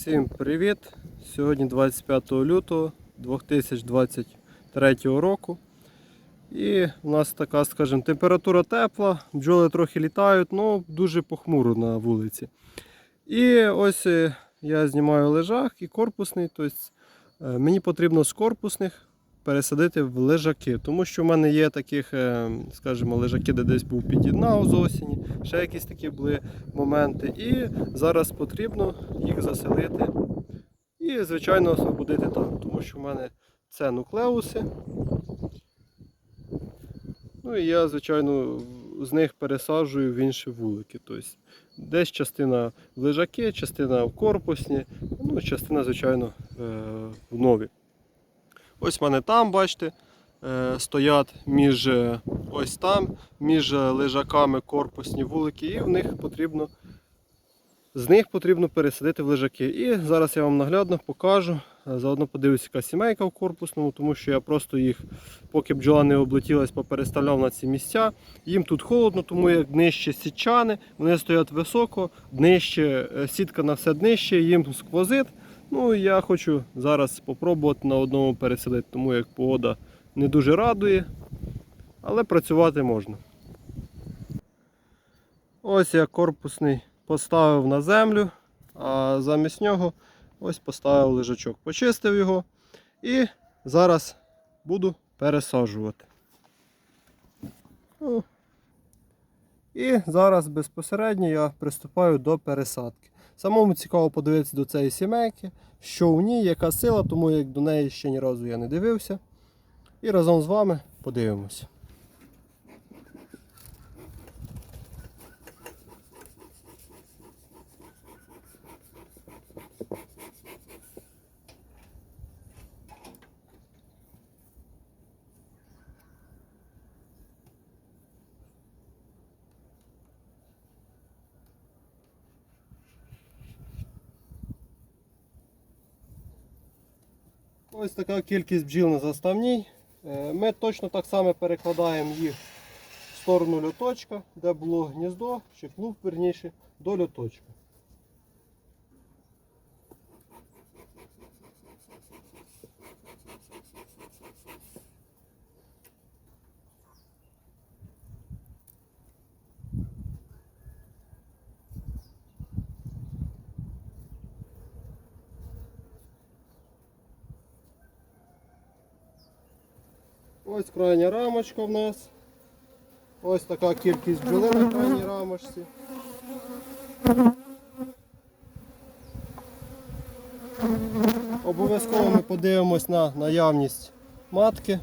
Всім привіт! Сьогодні 25 лютого 2023 року. І у нас така, скажімо, температура тепла, бджоли трохи літають, але дуже похмуро на вулиці. І ось е, я знімаю лежак і корпусний. Тобто мені потрібно з корпусних пересадити в лежаки, тому що в мене є таких, е, скажімо, лежаки, де десь був під'єднав з осені, ще якісь такі були моменти. І зараз потрібно їх заселити і, звичайно, освободити там, тому що в мене це нуклеуси. Ну і я, звичайно, з них пересаджую в інші вулики. Тобто десь частина в лежаки, частина в корпусні, ну, частина, звичайно, е, в нові. Ось в мене там, бачите, е, стоять між е, ось там, між лежаками корпусні вулики, і в них потрібно, з них потрібно пересадити в лежаки. І зараз я вам наглядно покажу. Е, Заодно подивлюся, яка сімейка в корпусному, тому що я просто їх, поки бджола не облетілась, попереставляв на ці місця. Їм тут холодно, тому як нижче сітчани, вони стоять високо, нижче, е, сітка на все днище, їм сквозит. Ну і я хочу зараз спробувати на одному переселити, тому як погода не дуже радує, але працювати можна. Ось я корпусний поставив на землю, а замість нього ось поставив лежачок. Почистив його і зараз буду пересаджувати. І зараз безпосередньо я приступаю до пересадки. Самому цікаво подивитися до цієї сімейки, що в ній, яка сила, тому як до неї ще ні разу я не дивився. І разом з вами подивимося. Ось така кількість бджіл на заставній. Е, Ми точно так само перекладаємо їх в сторону льоточка, де було гніздо, чи клуб верніше, до льоточка. Ось крайня рамочка в нас. Ось така кількість бджоли на крайній рамочці. Обов'язково ми подивимось на наявність матки.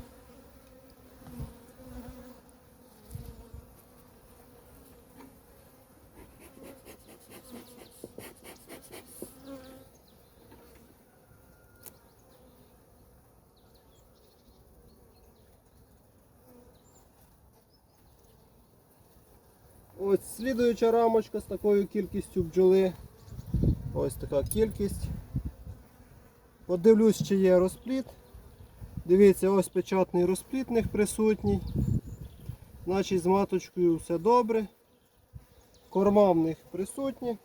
Ось слідуюча рамочка з такою кількістю бджоли. Ось така кількість. Подивлюсь, чи є розпліт. Дивіться, ось печатний розпліт них присутній. Значить з маточкою все добре. Корма в них присутні.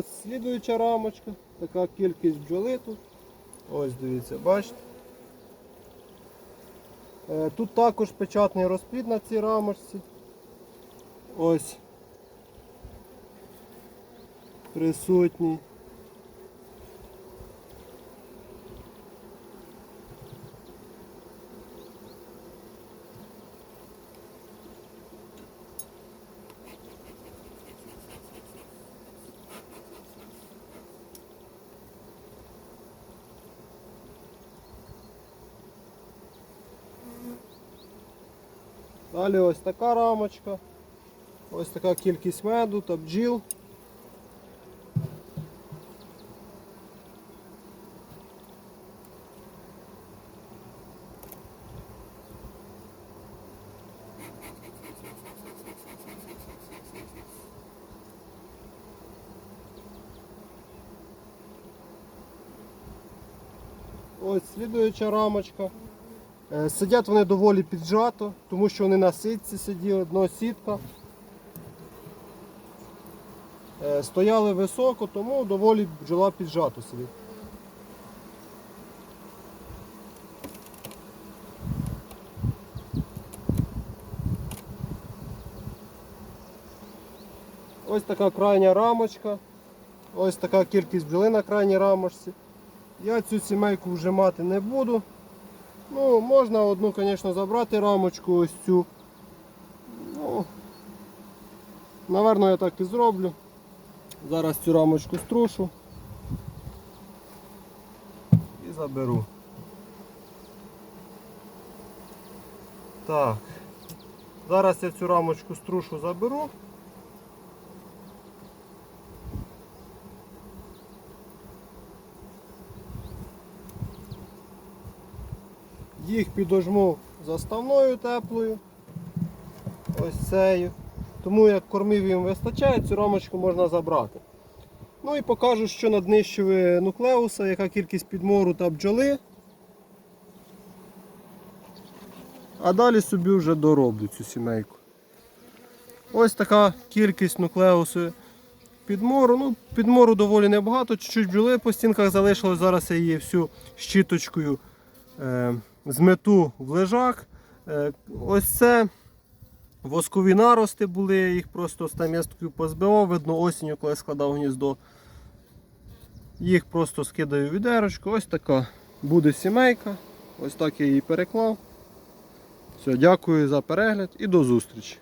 Ось слідуюча рамочка, така кількість бджоли тут. Ось дивіться, бачите. Е, Тут також печатний розплід на цій рамочці. Ось присутній. Далі ось така рамочка, ось така кількість меду та бджіл. Ось слідуюча рамочка. Е, Сидять вони доволі піджато, тому що вони на сітці сиділи, дно сітка. Е, Стояли високо, тому доволі бджола піджато сидить. Ось така крайня рамочка. Ось така кількість бджоли на крайній рамочці. Я цю сімейку вже мати не буду. Ну, можна одну, звісно, забрати рамочку ось цю. Ну, Наверно, я так і зроблю. Зараз цю рамочку струшу і заберу. Так. Зараз я цю рамочку струшу заберу. Їх підожму заставною теплою. Ось цею. Тому як кормів їм вистачає, цю рамочку можна забрати. Ну і покажу, що наднищили нуклеуса, яка кількість підмору та бджоли. А далі собі вже дороблю цю сімейку. Ось така кількість нуклеусу підмору. Ну, підмору доволі небагато, чуть-чуть бджоли по стінках залишилось. Зараз я її всю щіточкою е, змету в лежак. Е, ось це воскові нарости були, я їх просто стам'ясткою позбивав, видно осінню, коли складав гніздо. Їх просто скидаю в відерочку. Ось така буде сімейка. Ось так я її переклав. Все, дякую за перегляд і до зустрічі.